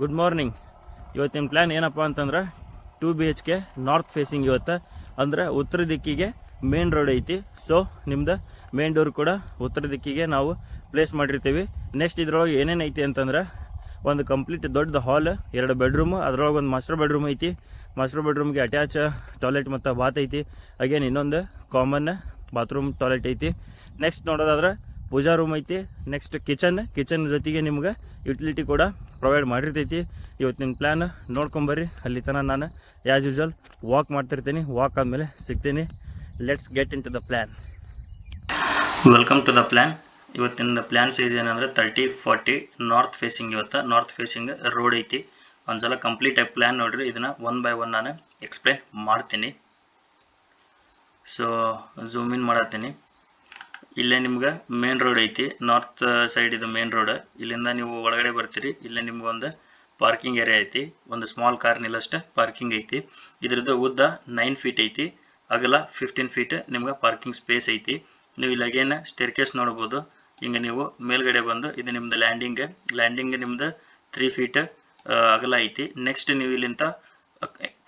Good morning ಇವತ್ತಿನ plan ಏನಪ್ಪ ಅಂತಂದ್ರೆ two B H K north facing ಇವತ್ತು. ಅಂದ್ರೆ ಉತ್ತರ ದಿಕ್ಕಿಗೆ ಮೇನ್ ರೋಡ್ ಐತಿ. ಸೊ ನಿಮ್ದು ಮೇನ್ ಡೋರ್ ಕೂಡ ಉತ್ತರ ದಿಕ್ಕಿಗೆ ನಾವು ಪ್ಲೇಸ್ ಮಾಡಿರ್ತೀವಿ. ನೆಕ್ಸ್ಟ್ ಇದ್ರೊಳಗೆ ಏನೇನು ಐತಿ ಅಂತಂದ್ರೆ ಒಂದು ಕಂಪ್ಲೀಟ್ ದೊಡ್ಡ ಹಾಲ್ ಎರಡು ಬೆಡ್ರೂಮ್ ಅದ್ರೊಳಗೆ ಒಂದು ಮಾಸ್ಟರ್ ಬೆಡ್ರೂಮ್ ಐತಿ. ಮಾಸ್ಟರ್ ಬೆಡ್ರೂಮ್ಗೆ ಅಟ್ಯಾಚ್ ಟಾಯ್ಲೆಟ್ ಮತ್ತು ಬಾತ್ ಐತಿ. ಅಗೇನ್ ಇನ್ನೊಂದು ಕಾಮನ್ ಬಾತ್ರೂಮ್ ಟಾಯ್ಲೆಟ್ ಐತಿ. ನೆಕ್ಸ್ಟ್ ನೋಡೋದಾದ್ರೆ ಪೂಜಾ ರೂಮ್ ಐತಿ. ನೆಕ್ಸ್ಟ್ ಕಿಚನ್ ಕಿಚನ್ ಜೊತೆಗೆ ನಿಮ್ಗೆ ಯುಟಿಲಿಟಿ ಕೂಡ ಪ್ರೊವೈಡ್ ಮಾಡಿರ್ತೈತಿ. ಇವತ್ತಿನ ಪ್ಲ್ಯಾನ್ ನೋಡ್ಕೊಂಬರ್ರಿ ಅಲ್ಲಿ ತನಕ ನಾನು ಆ್ಯಸ್ ಯೂಶಲ್ ವಾಕ್ ಮಾಡ್ತಿರ್ತೀನಿ. ವಾಕ್ ಆದಮೇಲೆ ಸಿಗ್ತೀನಿ. Let's get into the plan welcome to the plan ಇವತ್ತಿನ ಪ್ಲ್ಯಾನ್ ಸೈಜ್ ಏನಂದ್ರೆ ತರ್ಟಿ ಫಾರ್ಟಿ ನಾರ್ತ್ ಫೇಸಿಂಗ್ ಇವತ್ತು ನಾರ್ತ್ ಫೇಸಿಂಗ್ ರೋಡ್ ಐತಿ. ಒಂದ್ಸಲ ಕಂಪ್ಲೀಟ್ ಆಗಿ ಪ್ಲ್ಯಾನ್ ನೋಡಿರಿ. ಇದನ್ನು ಒನ್ ಬೈ ಒನ್ ನಾನು ಎಕ್ಸ್ಪ್ಲೇನ್ ಮಾಡ್ತೀನಿ. ಸೊ ಝೂಮ್ ಇನ್ ಮಾಡತ್ತೀನಿ. ಇಲ್ಲೇ ನಿಮ್ಗೆ ಮೇನ್ ರೋಡ್ ಐತಿ ನಾರ್ತ್ ಸೈಡ್ ಇದು ಮೇನ್ ರೋಡ್ ಇಲ್ಲಿಂದ ನೀವು ಒಳಗಡೆ ಬರ್ತೀರಿ, ಇಲ್ಲೇ ನಿಮ್ಗೆ ಒಂದು ಪಾರ್ಕಿಂಗ್ ಏರಿಯಾ ಐತಿ, ಒಂದು ಸ್ಮಾಲ್ ಕಾರ್ ನಿಲ್ಲಷ್ಟು ಪಾರ್ಕಿಂಗ್ ಐತಿ. ಇದ್ರದ್ದು ಉದ್ದ ನೈನ್ ಫೀಟ್ ಐತಿ, ಅಗಲ ಫಿಫ್ಟೀನ್ ಫೀಟ್ ನಿಮ್ಗೆ ಪಾರ್ಕಿಂಗ್ ಸ್ಪೇಸ್ ಐತಿ. ನೀವು ಇಲ್ಲಿ ಅಗೇನ್ ಸ್ಟೇರ್ಕೇಸ್ ನೋಡ್ಬೋದು, ಹಿಂಗೆ ನೀವು ಮೇಲ್ಗಡೆ ಬಂದು ಇದು ನಿಮ್ದು ಲ್ಯಾಂಡಿಂಗ್ ಲ್ಯಾಂಡಿಂಗ್ ನಿಮ್ದು ತ್ರೀ ಫೀಟ್ ಅಗಲ ಐತಿ. ನೆಕ್ಸ್ಟ್ ನೀವು ಇಲ್ಲಿಂದ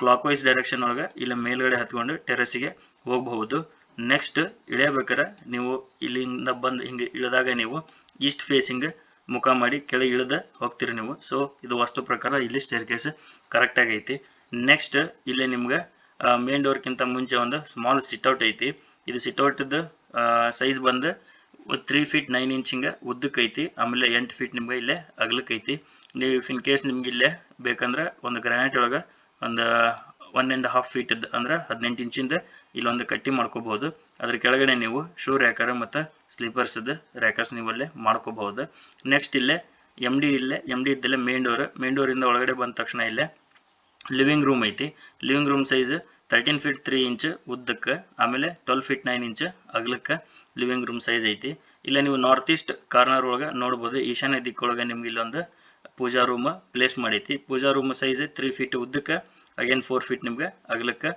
ಕ್ಲಾಕ್ ವೈಸ್ ಡೈರೆಕ್ಷನ್ ಒಳಗೆ, ಇಲ್ಲ ಮೇಲ್ಗಡೆ ಹತ್ಕೊಂಡು ಟೆರೆಸ್ಸಿಗೆ ಹೋಗಬಹುದು. ನೆಕ್ಸ್ಟ್ ಇಳಿಯಬೇಕಾರೆ ನೀವು ಇಲ್ಲಿಂದ ಬಂದು ಹಿಂಗೆ ಇಳಿದಾಗ ನೀವು ಈಸ್ಟ್ ಫೇಸಿಂಗ್ ಮುಖ ಮಾಡಿ ಕೆಳಗೆ ಇಳಿದ ಹೋಗ್ತೀರಿ ನೀವು. ಸೊ ಇದು ವಾಸ್ತು ಪ್ರಕಾರ ಇಲ್ಲಿ ಸ್ಟೇರ್ ಕೇಸ್ ಕರೆಕ್ಟಾಗಿ ಐತಿ. ನೆಕ್ಸ್ಟ್ ಇಲ್ಲಿ ನಿಮ್ಗೆ ಮೇನ್ ಡೋರ್ಕ್ಕಿಂತ ಮುಂಚೆ ಒಂದು ಸ್ಮಾಲ್ ಸಿಟ್ಔಟ್ ಐತಿ. ಇದು ಸಿಟ್ಔಟ್ದು ಸೈಜ್ ಬಂದು ತ್ರೀ ಫೀಟ್ ನೈನ್ ಇಂಚ್ ಹಿಂಗೆ ಉದ್ದಕ್ಕೆ ಐತಿ. ಆಮೇಲೆ ಎಂಟು ಫೀಟ್ ನಿಮ್ಗೆ ಇಲ್ಲೇ ಅಗಲಕ್ಕೆ ಐತಿ. ನೀವು ಇನ್ ಕೇಸ್ ನಿಮ್ಗೆ ಇಲ್ಲೇ ಬೇಕಂದ್ರೆ ಒಂದು ಗ್ರಾನೈಟ್ ಒಳಗೆ ಒಂದು ಒನ್ ಆ್ಯಂಡ್ ಹಾಫ್ ಫೀಟ್ ಅಂದ್ರೆ ಹದಿನೆಂಟು ಇಂಚಿಂದ ಇಲ್ಲೊಂದು ಕಟ್ಟಿ ಮಾಡ್ಕೋಬಹುದು. ಅದ್ರ ಕೆಳಗಡೆ ನೀವು ಶೂ ರ್ಯಾಕರ್ ಮತ್ತು ಸ್ಲೀಪರ್ಸ್ದು ರ್ಯಾಕರ್ಸ್ ನೀವು ಅಲ್ಲೇ ಮಾಡ್ಕೋಬಹುದು. ನೆಕ್ಸ್ಟ್ ಇಲ್ಲೇ ಎಂ ಡಿ ಇಲ್ಲೇ ಎಂ ಡಿ ಇದ್ದಲ್ಲೇ ಮೇನ್ ಡೋರ್ ಮೇನ್ ಡೋರಿಂದ ಒಳಗಡೆ ಬಂದ ತಕ್ಷಣ ಇಲ್ಲೇ ಲಿವಿಂಗ್ ರೂಮ್ ಐತಿ. Living room size thirteen feet three inch ಉದ್ದಕ್ಕೆ, ಆಮೇಲೆ ಟ್ವೆಲ್ ಫೀಟ್ ನೈನ್ ಇಂಚ್ ಅಗಲಕ್ಕೆ ಲಿವಿಂಗ್ ರೂಮ್ ಸೈಜ್ ಐತಿ. ಇಲ್ಲ ನೀವು ನಾರ್ತ್ ಈಸ್ಟ್ ಕಾರ್ನರ್ ಒಳಗೆ ನೋಡ್ಬೋದು. ಈಶಾನ್ಯ ದಿಕ್ಕೊಳಗೆ ನಿಮ್ಗೆ ಇಲ್ಲೊಂದು ಪೂಜಾ ರೂಮ್ ಪ್ಲೇಸ್ ಮಾಡೈತಿ. Pooja room size three feet ಉದ್ದಕ್ಕೆ ಅಗೇನ್ ಫೋರ್ ಫೀಟ್ ನಿಮ್ಗೆ ಅಗಲಕ್ಕೆ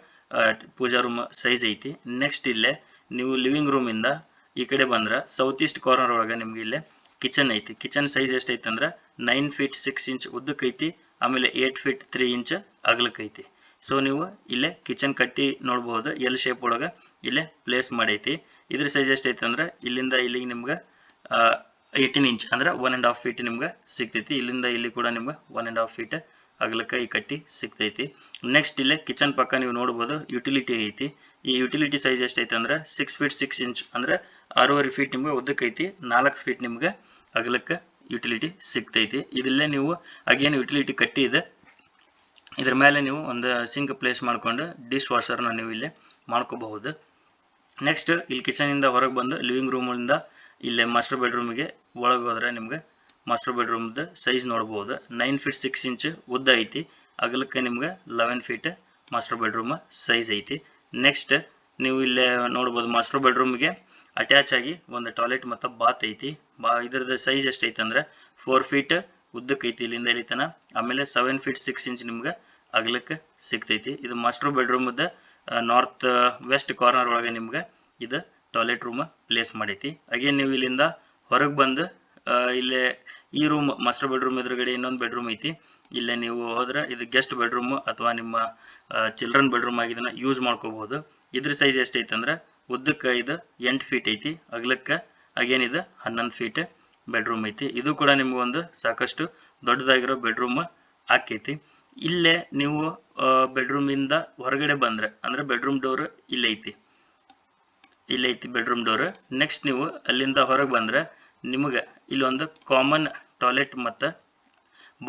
ಪೂಜಾ ರೂಮ್ ಸೈಜ್ ಐತಿ. ನೆಕ್ಸ್ಟ್ ಇಲ್ಲೇ ನೀವು ಲಿವಿಂಗ್ ರೂಮಿಂದ ಈ ಕಡೆ ಬಂದ್ರೆ ಸೌತ್ ಈಸ್ಟ್ ಕಾರ್ನರ್ ಒಳಗೆ ನಿಮ್ಗೆ ಇಲ್ಲೇ ಕಿಚನ್ ಐತಿ. ಕಿಚನ್ ಸೈಜ್ ಎಷ್ಟೈತೆ ಅಂದ್ರೆ ನೈನ್ ಫೀಟ್ ಸಿಕ್ಸ್ ಇಂಚ್ ಉದ್ದಕ್ಕೆ ಐತಿ, ಆಮೇಲೆ ಏಟ್ ಫೀಟ್ ತ್ರೀ ಇಂಚ್ ಅಗಲಕ್ಕೆ ಐತಿ. ಸೊ ನೀವು ಇಲ್ಲೇ ಕಿಚನ್ ಕಟ್ಟಿ ನೋಡ್ಬೋದು ಎಲ್ ಶೇಪ್ ಒಳಗೆ ಇಲ್ಲೇ ಪ್ಲೇಸ್ ಮಾಡೈತಿ. ಇದ್ರ ಸೈಜ್ ಎಷ್ಟೈತೆ ಅಂದ್ರೆ ಇಲ್ಲಿಂದ ಇಲ್ಲಿಗೆ ನಿಮ್ಗೆ ಏಯ್ಟೀನ್ ಇಂಚ್ ಅಂದ್ರೆ ಒನ್ ಆ್ಯಂಡ್ ಹಾಫ್ ಫೀಟ್ ನಿಮ್ಗೆ ಸಿಗ್ತೈತಿ. ಇಲ್ಲಿಂದ ಇಲ್ಲಿ ಕೂಡ ನಿಮ್ಗೆ ಒನ್ ಆ್ಯಂಡ್ ಹಾಫ್ ಫೀಟ್ ಅಗಲಕ್ಕೆ ಈ ಕಟ್ಟಿ ಸಿಗ್ತೈತಿ. ನೆಕ್ಸ್ಟ್ ಇಲ್ಲೇ ಕಿಚನ್ ಪಕ್ಕ ನೀವು ನೋಡ್ಬೋದು ಯುಟಿಲಿಟಿ ಐತಿ. ಈ ಯುಟಿಲಿಟಿ ಸೈಜ್ ಎಷ್ಟೈತೆ ಅಂದ್ರೆ ಸಿಕ್ಸ್ ಫೀಟ್ ಸಿಕ್ಸ್ ಇಂಚ್ ಅಂದ್ರೆ ಆರೂವರೆ ಫೀಟ್ ನಿಮ್ಗೆ ಉದ್ದಕ್ಕೈತಿ ನಾಲ್ಕು ಫೀಟ್ ನಿಮ್ಗೆ ಅಗಲಕ್ಕೆ ಯುಟಿಲಿಟಿ ಸಿಗ್ತೈತಿ. ಇದಲ್ಲೇ ನೀವು ಅಗೇನ್ ಯುಟಿಲಿಟಿ ಕಟ್ಟಿ ಇದೆ. ಇದ್ರ ಮೇಲೆ ನೀವು ಒಂದು ಸಿಂಕ್ ಪ್ಲೇಸ್ ಮಾಡಿಕೊಂಡು ಡಿಶ್ ವಾಷರ್ನ ನೀವು ಇಲ್ಲಿ ಮಾಡ್ಕೋಬಹುದು. ನೆಕ್ಸ್ಟ್ ಇಲ್ಲಿ ಕಿಚನಿಂದ ಹೊರಗೆ ಬಂದು ಲಿವಿಂಗ್ ರೂಮಿಂದ ಇಲ್ಲೇ ಮಾಸ್ಟರ್ ಬೆಡ್ರೂಮಿಗೆ ಒಳಗೆ ಹೋದ್ರೆ ನಿಮ್ಗೆ ಮಾಸ್ಟರ್ ಬೆಡ್ರೂಮ್ದು ಸೈಜ್ ನೋಡ್ಬೋದು. ನೈನ್ ಫೀಟ್ ಸಿಕ್ಸ್ ಇಂಚ್ ಉದ್ದ ಐತಿ. ಅಗಲಕ್ಕೆ ನಿಮ್ಗೆ eleven feet master bedroom size ಐತಿ. ನೆಕ್ಸ್ಟ್ ನೀವು ಇಲ್ಲೇ ನೋಡ್ಬೋದು ಮಾಸ್ಟರ್ ಬೆಡ್ರೂಮ್ಗೆ ಅಟ್ಯಾಚ್ ಆಗಿ ಒಂದು ಟಾಯ್ಲೆಟ್ ಮತ್ತು ಬಾತ್ ಐತಿ. ಬಾ, ಇದ್ರದ್ದು ಸೈಜ್ ಎಷ್ಟೈತೆ ಅಂದ್ರೆ ಫೋರ್ ಫೀಟ್ ಉದ್ದಕ್ಕೆ ಐತಿ ಇಲ್ಲಿಂದ ಇಲ್ಲಿ ತನ. ಆಮೇಲೆ ಸೆವೆನ್ ಫೀಟ್ ಸಿಕ್ಸ್ ಇಂಚ್ ನಿಮ್ಗೆ ಅಗಲಕ್ಕೆ ಸಿಗ್ತೈತಿ. ಇದು ಮಾಸ್ಟರ್ ಬೆಡ್ರೂಮ್ದ ನಾರ್ತ್ ವೆಸ್ಟ್ ಕಾರ್ನರ್ ಒಳಗೆ ನಿಮ್ಗೆ ಇದು ಟಾಯ್ಲೆಟ್ ರೂಮ್ ಪ್ಲೇಸ್ ಮಾಡೈತಿ. ಅಗೇನ್ ನೀವು ಇಲ್ಲಿಂದ ಹೊರಗೆ ಬಂದು ಇಲ್ಲೇ ಈ ರೂಮ್ ಮಾಸ್ಟರ್ ಬೆಡ್ರೂಮ್ ಎದುರುಗಡೆ ಇನ್ನೊಂದು ಬೆಡ್ರೂಮ್ ಐತಿ. ಇಲ್ಲೇ ನೀವು ಹೋದ್ರೆ ಇದು ಗೆಸ್ಟ್ ಬೆಡ್ರೂಮ್ ಅಥವಾ ನಿಮ್ಮ ಚಿಲ್ಡ್ರನ್ ಬೆಡ್ರೂಮ್ ಆಗಿ ಯೂಸ್ ಮಾಡ್ಕೋಬಹುದು ಇದ್ರ ಸೈಜ್ ಎಷ್ಟೈತೆ ಅಂದ್ರೆ ಉದ್ದಕ್ಕೆ ಇದು ಎಂಟು ಫೀಟ್ ಐತಿ, ಅಗಲಕ್ಕೆ ಅಗೇನ್ ಇದು ಹನ್ನೊಂದು ಫೀಟ್ ಬೆಡ್ರೂಮ್ ಐತಿ. ಇದು ಕೂಡ ನಿಮ್ಗೊಂದು ಸಾಕಷ್ಟು ದೊಡ್ಡದಾಗಿರೋ ಬೆಡ್ರೂಮ್ ಆಕೈತಿ. ಇಲ್ಲೇ ನೀವು ಬೆಡ್ರೂಮಿಂದ ಹೊರಗಡೆ ಬಂದ್ರೆ, ಅಂದ್ರೆ ಬೆಡ್ರೂಮ್ ಡೋರ್ ಇಲ್ಲೈತಿ ಇಲ್ಲೈತಿ ಬೆಡ್ರೂಮ್ ಡೋರ್ ನೆಕ್ಸ್ಟ್ ನೀವು ಅಲ್ಲಿಂದ ಹೊರಗೆ ಬಂದ್ರೆ ನಿಮಗೆ ಇಲ್ಲೊಂದು ಕಾಮನ್ ಟಾಯ್ಲೆಟ್ ಮತ್ತು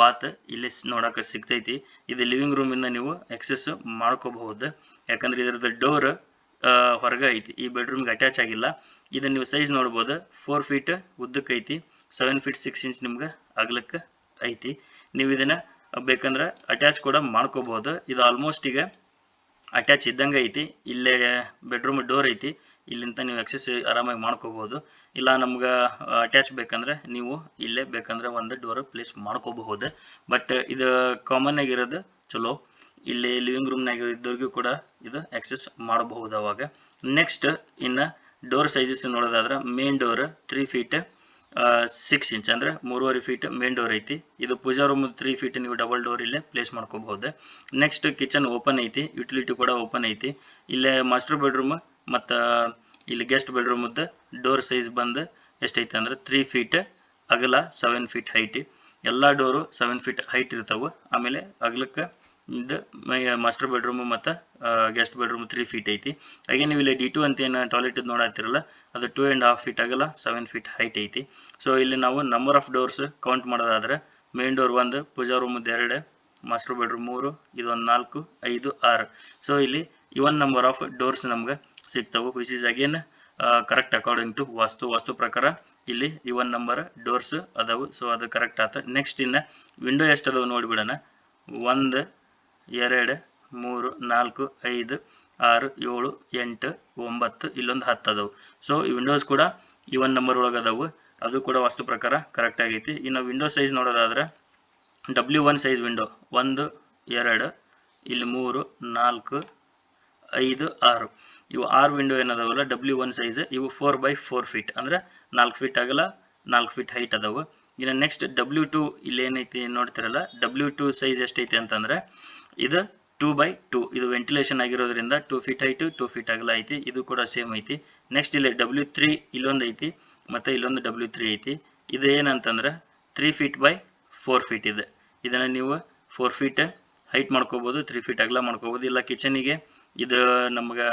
ಬಾತ್ ಇಲ್ಲಿ ನೋಡಕ್ಕೆ ಸಿಗ್ತೈತಿ. ಇದು ಲಿವಿಂಗ್ ರೂಮಿಂದ ನೀವು ಎಕ್ಸೆಸ್ ಮಾಡ್ಕೋಬಹುದು. ಯಾಕಂದ್ರೆ ಇದರದ್ದು ಡೋರ್ ಹೊರಗೆ ಐತಿ. ಈ ಬೆಡ್ರೂಮ್ಗೆ ಅಟ್ಯಾಚ್ ಆಗಿಲ್ಲ. ಇದು ನೀವು ಸೈಜ್ ನೋಡ್ಬೋದು. ಫೋರ್ ಫೀಟ್ ಉದ್ದಕ್ಕೆ ಐತಿ. ಸೆವೆನ್ ಫೀಟ್ ಸಿಕ್ಸ್ ಇಂಚ್ ನಿಮ್ಗೆ ಅಗಲಕ್ಕೆ ಐತಿ. ನೀವು ಇದನ್ನ ಬೇಕಂದ್ರೆ ಅಟ್ಯಾಚ್ ಕೂಡ ಮಾಡ್ಕೋಬಹುದು. ಇದು ಆಲ್ಮೋಸ್ಟ್ ಈಗ ಅಟ್ಯಾಚ್ ಇದ್ದಂಗೆ ಐತಿ, ಇಲ್ಲೇ ಬೆಡ್ರೂಮ್ ಡೋರ್ ಐತಿ, ಇಲ್ಲಿಂದ ನೀವು ಎಕ್ಸಸ್ ಆರಾಮಾಗಿ ಮಾಡ್ಕೋಬಹುದು ಇಲ್ಲ ನಮ್ಗೆ ಅಟ್ಯಾಚ್ ಬೇಕಂದ್ರೆ ನೀವು ಇಲ್ಲೇ ಬೇಕಂದ್ರೆ ಒಂದು ಡೋರ್ ಪ್ಲೇಸ್ ಮಾಡ್ಕೋಬಹುದು. ಬಟ್ ಇದು ಕಾಮನ್ ಆಗಿರೋದು ಚಲೋ. ಇಲ್ಲಿ ಲಿವಿಂಗ್ ರೂಮ್ನಾಗ ಇದ್ದವ್ರಿಗೂ ಕೂಡ ಇದು ಎಕ್ಸಸ್ ಮಾಡಬಹುದು ಅವಾಗ. ನೆಕ್ಸ್ಟ್ ಇನ್ನು ಡೋರ್ ಸೈಜಸ್ ನೋಡೋದಾದ್ರೆ main door three feet six inch ಅಂದರೆ ಮೂರುವರೆ ಫೀಟ್ ಮೇನ್ ಡೋರ್ ಐತಿ. ಇದು ಪೂಜಾ ರೂಮ್ ತ್ರೀ ಫೀಟ್ ನೀವು ಡಬಲ್ ಡೋರ್ ಇಲ್ಲೇ ಪ್ಲೇಸ್ ಮಾಡ್ಕೋಬಹುದು. ನೆಕ್ಸ್ಟ್ ಕಿಚನ್ ಓಪನ್ ಐತಿ ಯುಟಿಲಿಟಿ ಕೂಡ ಓಪನ್ ಐತಿ. ಇಲ್ಲೇ ಮಾಸ್ಟರ್ ಬೆಡ್ರೂಮ್ ಮತ್ತು ಇಲ್ಲಿ ಗೆಸ್ಟ್ ಬೆಡ್ರೂಮದ್ದು ಡೋರ್ ಸೈಜ್ ಬಂದು ಎಷ್ಟೈತೆ ಅಂದ್ರೆ ತ್ರೀ ಫೀಟ್ ಅಗಲ ಸೆವೆನ್ ಫೀಟ್ ಹೈಟ್ ಎಲ್ಲ ಡೋರು ಸೆವೆನ್ ಫೀಟ್ ಹೈಟ್ ಇರ್ತಾವೆ. ಆಮೇಲೆ ಅಗಲಕ್ಕೆ ಇದು ಮಾಸ್ಟರ್ ಬೆಡ್ರೂಮು ಮತ್ತು ಗೆಸ್ಟ್ ಬೆಡ್ರೂಮ್ ತ್ರೀ ಫೀಟ್ ಐತಿ. ಹಾಗೆ ನೀವು ಇಲ್ಲಿ ಡಿ ಟು ಅಂತ ಏನು ಟಾಯ್ಲೆಟ್ ನೋಡತ್ತಿರಲ್ಲ ಅದು ಟೂ ಆ್ಯಂಡ್ ಹಾಫ್ ಫೀಟ್ ಆಗಲ್ಲ ಸೆವೆನ್ ಫೀಟ್ ಹೈಟ್ ಐತಿ. ಸೊ ಇಲ್ಲಿ ನಾವು ನಂಬರ್ ಆಫ್ ಡೋರ್ಸ್ ಕೌಂಟ್ ಮಾಡೋದಾದ್ರೆ ಮೇನ್ ಡೋರ್ ಒಂದು, ಪೂಜಾ ರೂಮ್ ಎರಡು ಮಾಸ್ಟರ್ ಬೆಡ್ರೂಮ್ ಮೂರು, ಇದೊಂದು ನಾಲ್ಕು, ಐದು, ಆರು. ಸೊ ಇಲ್ಲಿ ಇವನ್ ನಂಬರ್ ಆಫ್ ಡೋರ್ಸ್ ನಮ್ಗೆ ಸಿಗ್ತವೆ. Which is again correct according to vastu vastu ಪ್ರಕಾರ ಇಲ್ಲಿ ಇವನ್ ನಂಬರ್ ಡೋರ್ಸ್ ಅದಾವು. ಸೊ ಅದು ಕರೆಕ್ಟ್ ಆತ. ನೆಕ್ಸ್ಟ್ ಇನ್ನು ವಿಂಡೋ ಎಷ್ಟು ಅದಾವು ನೋಡಿಬಿಡೋಣ. ಒಂದು ಎರಡು, ಮೂರು, ನಾಲ್ಕು, ಐದು, ಆರು, ಏಳು, ಎಂಟು, ಒಂಬತ್ತು, ಇಲ್ಲೊಂದು ಹತ್ತು ಅದಾವು ಸೊ ಈ ವಿಂಡೋಸ್ ಕೂಡ ಇವನ್ ನಂಬರ್ ಒಳಗೆ ಅದಾವು ಅದು ಕೂಡ ವಾಸ್ತು ಪ್ರಕಾರ ಕರೆಕ್ಟ್ ಆಗೈತಿ. ಇನ್ನು ವಿಂಡೋ ಸೈಜ್ ನೋಡೋದಾದ್ರೆ ಡಬ್ಲ್ಯೂ ಒನ್ ಸೈಜ್ ವಿಂಡೋ ಒಂದು, ಎರಡು, ಇಲ್ಲಿ ಮೂರು, ನಾಲ್ಕು, ಐದು, ಆರು. ಇವು ಆರು ವಿಂಡೋ ಏನದಾವಲ್ಲ? ಡಬ್ಲ್ಯೂ ಒನ್ ಸೈಜ್ ಇವು ಫೋರ್ ಬೈ ಫೋರ್ ಫೀಟ್ ಅಂದರೆ ನಾಲ್ಕು ಫೀಟ್ ಆಗಲ್ಲ, ನಾಲ್ಕು ಫೀಟ್ ಹೈಟ್ ಅದಾವು. ಇನ್ನು ನೆಕ್ಸ್ಟ್ ಡಬ್ಲ್ಯೂ ಟು ಇಲ್ಲಿ ಏನೈತಿ ನೋಡ್ತಿರಲ್ಲ? ಡಬ್ಲ್ಯೂ ಟು ಸೈಜ್ ಎಷ್ಟೈತಿ ಅಂತಂದ್ರೆ ಇದು ಟೂ ಬೈ ಟೂ ಇದು ವೆಂಟಿಲೇಷನ್ ಆಗಿರೋದ್ರಿಂದ two feet height two feet ಅಗಲ ಐತಿ. ಇದು ಕೂಡ ಸೇಮ್ ಐತಿ. ನೆಕ್ಸ್ಟ್ ಇಲ್ಲಿ ಡಬ್ಲ್ಯೂ ತ್ರೀ ಇಲ್ಲೊಂದು ಐತಿ, ಮತ್ತು ಇಲ್ಲೊಂದು ಡಬ್ಲ್ಯೂ ತ್ರೀ ಐತಿ. ಇದು ಏನಂತಂದ್ರೆ three feet by four feet ಇದೆ. ಇದನ್ನು ನೀವು ಫೋರ್ ಫೀಟ್ ಹೈಟ್ ಮಾಡ್ಕೋಬೋದು ತ್ರೀ ಫೀಟ್ ಅಗಲ ಮಾಡ್ಕೋಬೋದು. ಇಲ್ಲ ಕಿಚನಿಗೆ ಇದು ನಮ್ಗೆ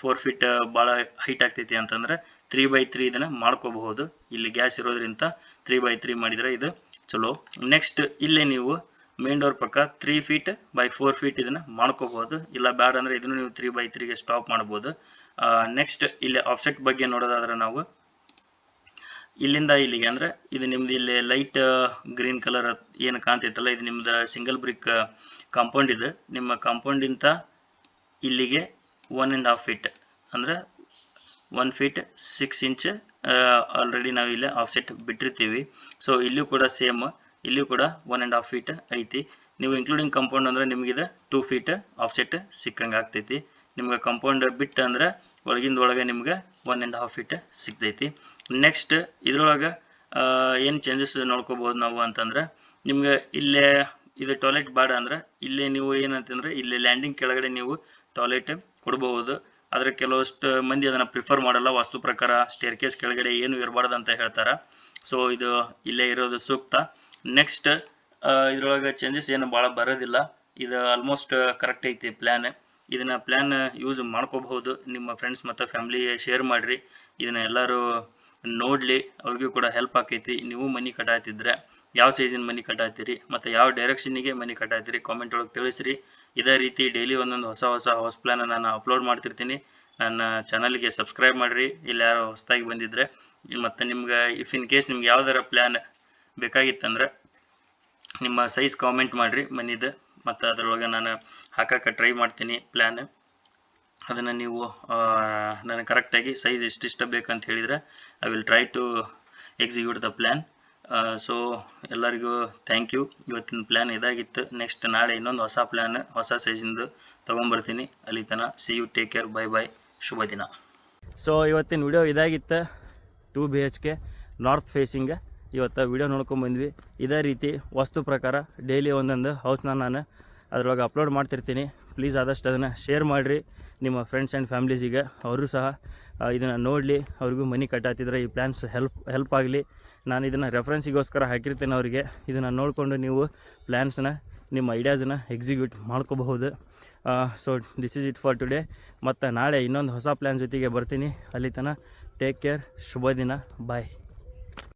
ಫೋರ್ ಫೀಟ್ ಭಾಳ ಹೈಟ್ ಆಗ್ತೈತಿ ಅಂತಂದ್ರೆ ತ್ರೀ ಬೈ ತ್ರೀ ಇದನ್ನು ಮಾಡ್ಕೋಬಹುದು. ಇಲ್ಲಿ ಗ್ಯಾಸ್ ಇರೋದ್ರಿಂದ ತ್ರೀ ಬೈ ತ್ರೀ ಮಾಡಿದರೆ ಇದು ಚಲೋ. ನೆಕ್ಸ್ಟ್ ಇಲ್ಲೇ ನೀವು ಮೇನ್ ಡೋರ್ ಪಕ್ಕ three feet by four feet ಇದನ್ನ ಮಾಡ್ಕೋಬಹುದು. ಇಲ್ಲ ಬ್ಯಾಡ್ ಅಂದ್ರೆ ಇದನ್ನು ನೀವು ತ್ರೀ ಬೈ ತ್ರೀಗೆ ಸ್ಟಾಪ್ ಮಾಡ್ಬೋದು. ನೆಕ್ಸ್ಟ್ ಇಲ್ಲಿ ಆಫ್ಸೆಟ್ ಬಗ್ಗೆ ನೋಡೋದಾದ್ರೆ ನಾವು ಇಲ್ಲಿಂದ ಇಲ್ಲಿಗೆ ಅಂದ್ರೆ ಇದು ನಿಮ್ದು ಇಲ್ಲಿ ಲೈಟ್ ಗ್ರೀನ್ ಕಲರ್ ಏನು ಕಾಣ್ತಿತ್ತಲ್ಲ, ಇದು ನಿಮ್ದು ಸಿಂಗಲ್ ಬ್ರಿಕ್ ಕಾಂಪೌಂಡ್ ಇದು. ನಿಮ್ಮ ಕಾಂಪೌಂಡಿಂದ ಇಲ್ಲಿಗೆ ಒನ್ ಆ್ಯಂಡ್ ಹಾಫ್ ಫೀಟ್ ಅಂದ್ರೆ one feet six inch already ನಾವು ಇಲ್ಲಿ ಆಫ್ಸೆಟ್ ಬಿಟ್ಟಿರ್ತೀವಿ. ಸೊ ಇಲ್ಲೂ ಕೂಡ ಸೇಮ್ ಇಲ್ಲೂ ಕೂಡ ಒನ್ ಆ್ಯಂಡ್ ಹಾಫ್ ಫೀಟ್ ಐತಿ. ನೀವು ಇನ್ಕ್ಲೂಡಿಂಗ್ ಕಾಂಪೌಂಡ್ ಅಂದರೆ ನಿಮಗಿದೆ ಟೂ ಫೀಟ್ ಆಫ್ಸೆಟ್ ಸಿಕ್ಕಂಗೆ ಆಗ್ತೈತಿ ನಿಮ್ಗೆ ಕಾಂಪೌಂಡ್ ಬಿಟ್ಟು ಅಂದ್ರೆ ಒಳಗಿಂದ ಒಳಗೆ ನಿಮ್ಗೆ ಒನ್ ಆ್ಯಂಡ್ ಹಾಫ್ ಫೀಟ್ ಸಿಗ್ತೈತಿ. ನೆಕ್ಸ್ಟ್ ಇದ್ರೊಳಗೆ ಏನು ಚೇಂಜಸ್ ನೋಡ್ಕೋಬೋದು ನಾವು ಅಂತಂದ್ರೆ, ನಿಮ್ಗೆ ಇಲ್ಲೇ ಇದು ಟಾಯ್ಲೆಟ್ ಬೇಡ ಅಂದ್ರೆ ಇಲ್ಲೇ ನೀವು ಏನಂತಂದ್ರೆ ಇಲ್ಲಿ ಲ್ಯಾಂಡಿಂಗ್ ಕೆಳಗಡೆ ನೀವು ಟಾಯ್ಲೆಟ್ ಕೊಡಬಹುದು. ಆದರೆ ಕೆಲವಷ್ಟು ಮಂದಿ ಅದನ್ನು ಪ್ರಿಫರ್ ಮಾಡಲ್ಲ. ವಾಸ್ತು ಪ್ರಕಾರ ಸ್ಟೇರ್ ಕೇಸ್ ಕೆಳಗಡೆ ಏನು ಇರಬಾರ್ದು ಅಂತ ಹೇಳ್ತಾರೆ. ಸೊ ಇದು ಇಲ್ಲೇ ಇರೋದು ಸೂಕ್ತ. ನೆಕ್ಸ್ಟ್ ಇದ್ರೊಳಗೆ ಚೇಂಜಸ್ ಏನು ಭಾಳ ಬರೋದಿಲ್ಲ. ಇದು ಆಲ್ಮೋಸ್ಟ್ ಕರೆಕ್ಟ್ ಐತಿ ಪ್ಲ್ಯಾನ್ ಇದನ್ನ ಪ್ಲ್ಯಾನ್ ಯೂಸ್ ಮಾಡ್ಕೋಬಹುದು. ನಿಮ್ಮ ಫ್ರೆಂಡ್ಸ್ ಮತ್ತು ಫ್ಯಾಮಿಲಿ ಶೇರ್ ಮಾಡಿರಿ. ಇದನ್ನ ಎಲ್ಲರೂ ನೋಡಲಿ. ಅವ್ರಿಗೂ ಕೂಡ ಹೆಲ್ಪ್ ಆಕೈತಿ. ನೀವು ಮನಿ ಕಟ್ಟಾತಿದ್ರೆ ಯಾವ ಸೈಜಿನ ಮನಿ ಕಟಾಯ್ತೀರಿ ಮತ್ತು ಯಾವ ಡೈರೆಕ್ಷನ್ನಿಗೆ ಮನಿ ಕಟಾಯ್ತೀರಿ ಕಾಮೆಂಟ್ ಒಳಗೆ ತಿಳಿಸ್ರಿ. ಇದೇ ರೀತಿ ಡೈಲಿ ಒಂದೊಂದು ಹೊಸ ಹೊಸ ಹೌಸ್ ಪ್ಲ್ಯಾನ್ ನಾನು ಅಪ್ಲೋಡ್ ಮಾಡ್ತಿರ್ತೀನಿ. ನನ್ನ ಚಾನಲ್ಗೆ ಸಬ್ಸ್ಕ್ರೈಬ್ ಮಾಡಿರಿ. ಇಲ್ಲಿ ಯಾರೋ ಹೊಸದಾಗಿ ಬಂದಿದ್ರೆ. ಮತ್ತು ನಿಮ್ಗೆ ಇಫ್ ಇನ್ ಕೇಸ್ ನಿಮ್ಗೆ ಯಾವ್ದಾರ ಪ್ಲ್ಯಾನ್ ಬೇಕಾಗಿತ್ತಂದ್ರೆ ನಿಮ್ಮ ಸೈಜ್ ಕಾಮೆಂಟ್ ಮಾಡಿರಿ ಮನಿದು, ಮತ್ತು ಅದರೊಳಗೆ ನಾನು ಹಾಕಕ್ಕೆ ಟ್ರೈ ಮಾಡ್ತೀನಿ ಪ್ಲ್ಯಾನ್ ಅದನ್ನು ನೀವು ನನಗೆ ಕರೆಕ್ಟಾಗಿ ಸೈಜ್ ಎಷ್ಟಿಷ್ಟು ಬೇಕಂತ ಹೇಳಿದರೆ I will try to execute the plan so ಎಲ್ಲರಿಗೂ ಥ್ಯಾಂಕ್ ಯು ಇವತ್ತಿನ ಪ್ಲ್ಯಾನ್ ಇದಾಗಿತ್ತು. ನೆಕ್ಸ್ಟ್ ನಾಳೆ ಇನ್ನೊಂದು ಹೊಸ ಪ್ಲ್ಯಾನ್ ಹೊಸ ಸೈಜಿಂದು ತೊಗೊಂಬರ್ತೀನಿ. ಅಲ್ಲಿ ತನಕ see you take care bye bye ಶುಭ ದಿನ. ಸೊ ಇವತ್ತಿನ ವಿಡಿಯೋ ಇದಾಗಿತ್ತು. Two B H K north facing ಇವತ್ತು ವಿಡಿಯೋ ನೋಡ್ಕೊಂಬಂದ್ವಿ ಇದೇ ರೀತಿ ವಸ್ತು ಪ್ರಕಾರ ಡೈಲಿ ಒಂದೊಂದು ಹೌಸ್ನ ನಾನು ಅದ್ರೊಳಗೆ ಅಪ್ಲೋಡ್ ಮಾಡ್ತಿರ್ತೀನಿ. ಪ್ಲೀಸ್ ಆದಷ್ಟು ಅದನ್ನು ಶೇರ್ ಮಾಡಿರಿ. ನಿಮ್ಮ ಫ್ರೆಂಡ್ಸ್ ಆ್ಯಂಡ್ ಫ್ಯಾಮ್ಲೀಸಿಗೆ ಅವರು ಸಹ ಇದನ್ನು ನೋಡಲಿ. ಅವ್ರಿಗೂ ಮನಿ ಕಟ್ಟಾತಿದ್ರೆ ಈ ಪ್ಲ್ಯಾನ್ಸ್ ಹೆಲ್ಪ್ ಹೆಲ್ಪ್ ಆಗಲಿ. ನಾನು ಇದನ್ನು ರೆಫರೆನ್ಸಿಗೋಸ್ಕರ ಹಾಕಿರ್ತೀನಿ ಅವರಿಗೆ. ಇದನ್ನು ನೋಡಿಕೊಂಡು ನೀವು ಪ್ಲ್ಯಾನ್ಸ್ನ ನಿಮ್ಮ ಐಡಿಯಾಸನ್ನ ಎಕ್ಸಿಕ್ಯೂಟ್ ಮಾಡ್ಕೋಬಹುದು. So this is it for today ಮತ್ತು ನಾಳೆ ಇನ್ನೊಂದು ಹೊಸ ಪ್ಲ್ಯಾನ್ ಜೊತೆಗೆ ಬರ್ತೀನಿ. ಅಲ್ಲಿ ತನಕ ಟೇಕ್ ಕೇರ್ ಶುಭ ದಿನ. ಬಾಯ್